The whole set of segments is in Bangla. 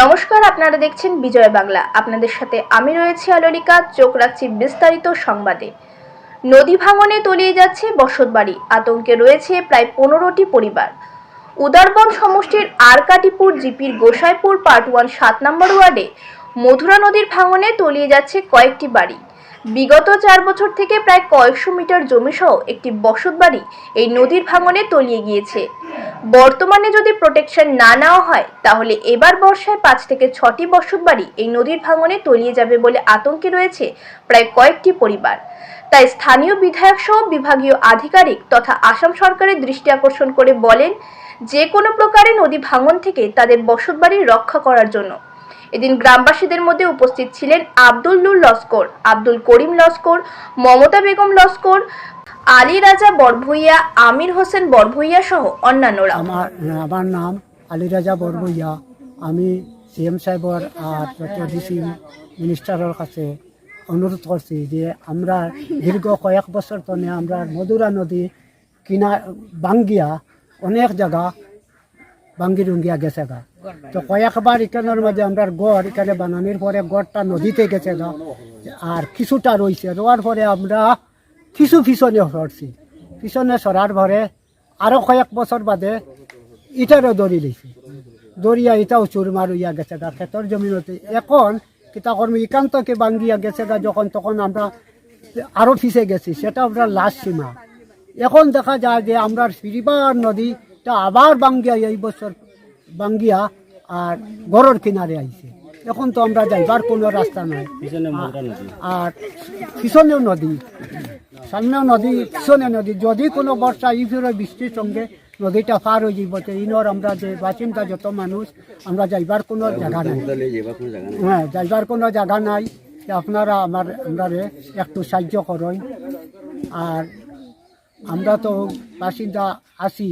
নমস্কার, আপনারা দেখছেন বিজয় বাংলা। আপনাদের সাথে আমি রয়েছি আলোলিকা, চোখ রাখছি বিস্তারিত সংবাদে। নদী ভাঙনে তলিয়ে যাচ্ছে বসত বাড়ি আতঙ্কে রয়েছে প্রায় পনেরোটি পরিবার। উদারবন সমষ্টির আরকাটিপুর জিপির গোসাইপুর পার্ট ওয়ান, সাত নম্বর ওয়ার্ডে মধুরা নদীর ভাঙনে তলিয়ে যাচ্ছে কয়েকটি বাড়ি। বিগত চার বছর থেকে প্রায় কয়েকশো মিটার জমিসহ একটি বসতবাড়ি এই নদীর ভাঙনে তলিয়ে গিয়েছে। বর্তমানে যদি প্রোটেকশন না নেওয়া হয়, তাহলে এবার বর্ষায় পাঁচ থেকে ছটি বসতবাড়ি এই নদীর ভাঙনে তলিয়ে যাবে বলে আতঙ্কে রয়েছে প্রায় কয়েকটি পরিবার। তাই স্থানীয় বিধায়ক সহ বিভাগীয় আধিকারিক তথা আসাম সরকারের দৃষ্টি আকর্ষণ করে বলেন, যে কোনো প্রকারে নদী ভাঙন থেকে তাদের বসতবাড়ি রক্ষা করার জন্য। এদিন গ্রামবাসীদের মধ্যে উপস্থিত ছিলেন আব্দুল নূর লস্কর, আব্দুল করিম লস্কর, মমতা বেগম লস্কর, আলী রাজা বরভুইয়া, আমির হোসেন বরভুইয়া সহ অন্যান্যরা। আমার আমার নাম আলী রাজা বরবইয়া আমি সিএম সাহেবর আর ডিসি মিনিস্টারের কাছে অনুরোধ করছি যে আমরা দীর্ঘ কয়েক বছর তনে আমরা মধুরা নদী কিনা বাঙ্গিয়া অনেক জায়গা বাঙ্গি রুঙ্গিয়া গেছে গা। তো কয়েকবার এখানের মাঝে আমরা গড় এখানে বানানোর পরে গড়টা নদীতে গেছে গা। আর কিছুটা রয়েছে রোয়ার পরে আমরা কিছু পিছনে সরছি। পিছনে সরার পরে আরও কয়েক বছর বাদে ইটারও দড়ি লইছে দড়িয়া ইটাও চুরমার হইয়া গেছে গা ক্ষেতর জমিনতে। এখন কিতা কর্মী একান্তকে বাঙ্গিয়া গেছে গা যখন তখন আমরা আরও পিছে গেছি সেটা আমরা লাস্ট সীমা। এখন দেখা যায় যে আমরা সিরিবার নদীটা আবার বাঙ্গিয়া এই বছর বাঙ্গিয়া আর গড়ের কিনারে আইছে। এখন তো আমরা যাইবার কোনো রাস্তা নাই। আর পিছনেও নদী সামনেও নদী পিছনে নদী। যদি কোনো বর্ষা এই ফিরে বৃষ্টির সঙ্গে নদীটা পার হয়ে যাব তো ইনর আমরা যে বাসিন্দা যত মানুষ আমরা যাইবার কোনো জায়গা নাই। হ্যাঁ যাইবার কোনো জায়গা নাই। আপনারা আমার আমরা একটু সাহায্য করেন। আর আমরা তো বাসিন্দা আছি।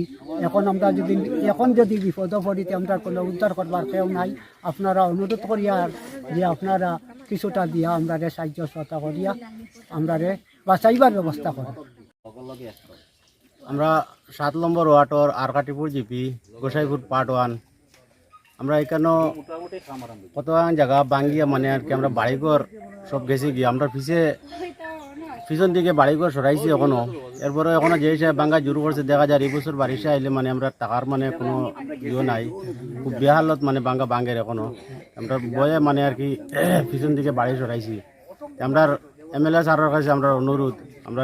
এখন আমরা যদি এখন যদি বিপদ পড়িতে আমরা কোনো উদ্ধার করবার কেউ নাই, আপনারা অনুরোধ করিয়া যে আপনারা কিছুটা দিয়া আমরা সাহায্য সহতা করিয়া আমরা বাঁচাইবার ব্যবস্থা করেন। আমরা সাত number ওয়ার্ডর Arkatipur GP, Gosaipur part one. আমরা এখানে কত জায়গা বাঙ্গিয়া মানে আর কি আমরা বাড়িঘর সব গেছি গিয়ে আমরা পিছে পিছন দিকে বাড়িঘর সরাইছি এখনও। এরপরে এখনও যে হিসাবে বাঙ্গা জুরু করছে দেখা যায়, এই বছর বারিশে আইলে মানে আমরা টাকার মানে কোনো ইয়ে নাই। খুব বেহালত মানে বাঙ্গা বাঙ্গের এখনও। আমরা বয়ে মানে আর কি পিছন দিকে বাড়ি সরাইছি আমরা এমএলএ স্যারের কাছে আমরা অনুরোধ আমরা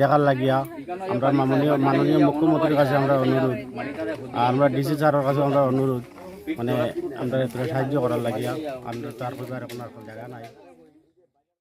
দেখার লাগিয়া, আমরা মাননীয় মাননীয় মুখ্যমন্ত্রীর কাছে আমরা অনুরোধ আর আমরা ডিসি স্যারের কাছে আমরা অনুরোধ মানে আমরা সাহায্য করার লাগিয়া। আমরা তার কাছে আর জায়গা নাই।